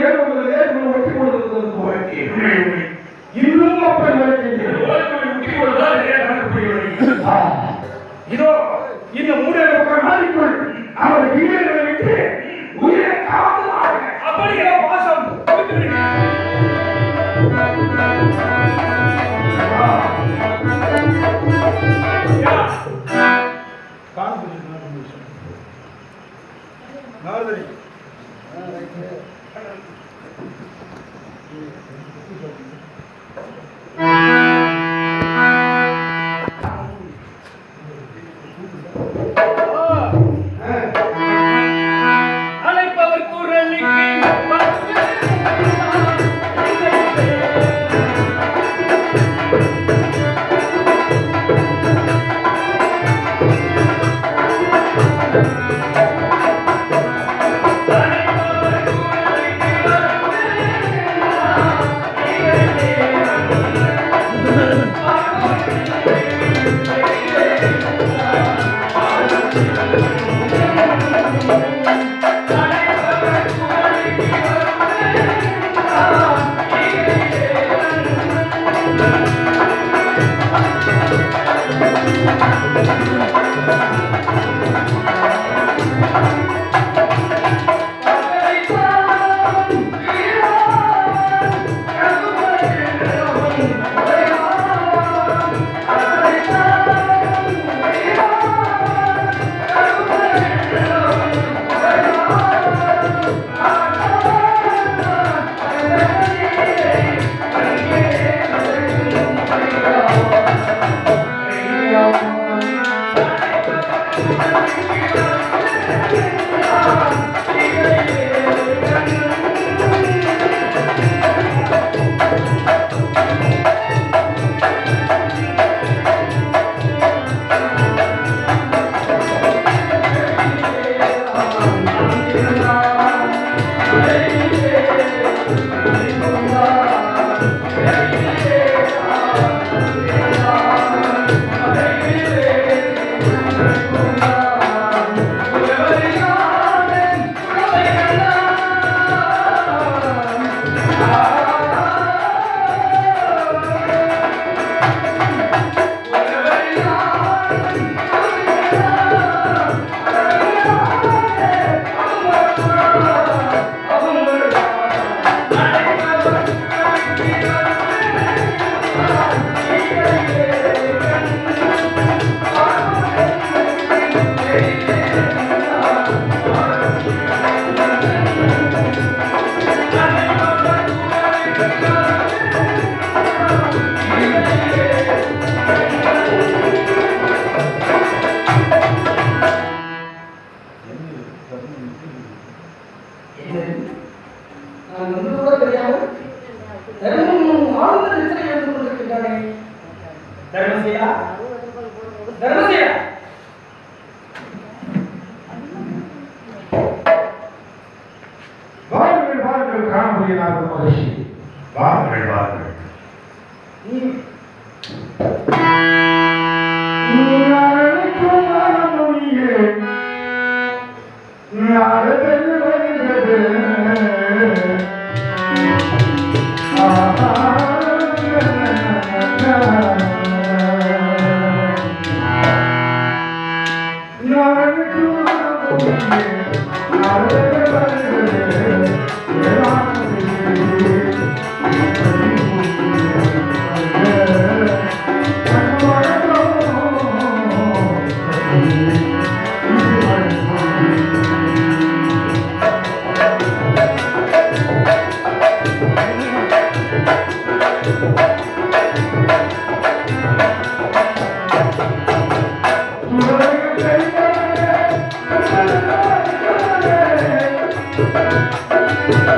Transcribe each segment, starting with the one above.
ஏழு ஒன்பது ஏழு ஒட்டி கொடுத்தது போயிட்டு இன்னும் அப்படி இதோ Thank you. வந்து கூட தெரியாமல் தர்மம் ஆழ்ந்த நித்திரை எழுந்து கொண்டிருக்கின்றானே தர்மசேயா தர்மசேயா வாருங்கள் வாருங்கள் காணப்படுகிறார் மகிழ்ச்சி வாருங்கள் வாருங்கள் Thank you.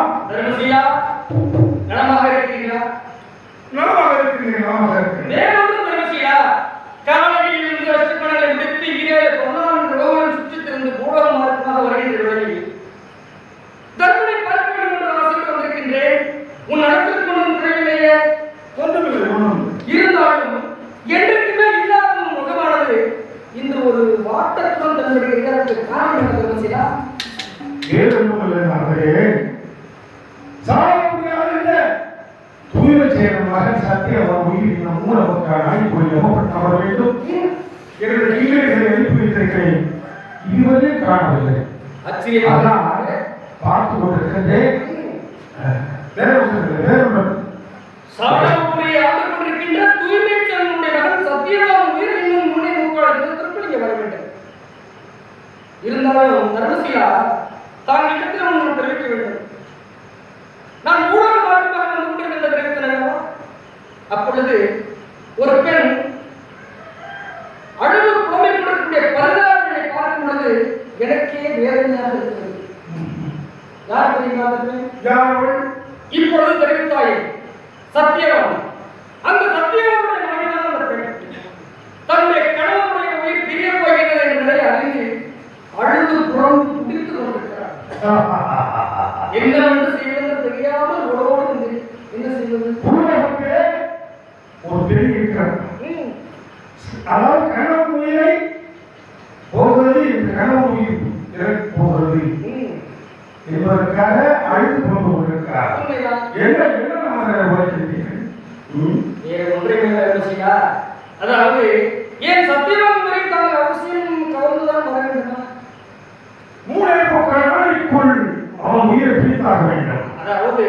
இருந்தாலும் என்றைக்குமே இல்லாத உன் முகமானது. இந்த ஒரு வாட்டத்துடன் தன்னுடைய இதற்கு காரணம் என்ன முடியாது இல்லை. தூய்மை செய்யும் மகன் சத்தியவன் உயிர் இந்த மூலமக்கான போய் எமப்பட்டு வர வேண்டும். என்னுடைய கீழே எழுப்பி வைத்திருக்கிறேன். இதுவரை காணவில்லை. அதான் பார்த்து கொண்டிருக்கிறேன் வேற இல்லை, வேற ஒன்றும் தர்மசீலா தான் இடத்தில் ஒன்று தெரிவிக்க வேண்டும். நான் ஊழல் வந்து கொண்டிருக்கின்ற தெரிவித்தனவா அப்பொழுது ஒரு பெண் அழுது புலமை கொடுக்கக்கூடிய பரிதாபங்களை பார்க்கும் பொழுது எனக்கே வேதனையாக இருக்கிறது. யார் யார் இப்பொழுது தெரிவித்தாயே சத்தியவான். அந்த சத்தியவானுடைய மனைவிதான் அந்த பெண். தன்னுடைய கணவனுடைய உயிர் பிரிய போகிறது என்ற நிலையை அறிந்து அழுது புறந்து துடித்துக் கொண்டிருக்கிறார் என்னவென்று செய்வது தெரியாமல் உடவோடு என்ன செய்வது? பூலகத்திலே ஒரு பெண் இருக்கிறார். அதாவது உயிரை போகிறது இறக்க போகிறது. என்பதற்காக அழுது கொண்டு கொண்டிருக்கிறார் என்ன என்ன நம்ம உழைக்கிறீர்கள் செய்யா அதாவது ஏன் சத்தியவான் அதாவது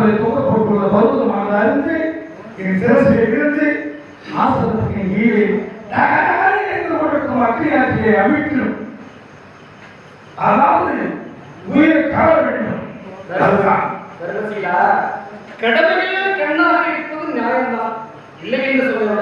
காலத்திலே தூக்கப்பட்டுள்ள பருவதமான அறிந்து என் சிரசிலே இருந்து ஆசனத்தின் என்று கொடுக்கும் அக்னியாற்றியை அவிழ்க்கணும். அதாவது உயிரை காண வேண்டும். அதுதான். கடமையில் கண்ணாக இருப்பது நியாயம்தான். இல்லை என்று சொல்லுவாங்க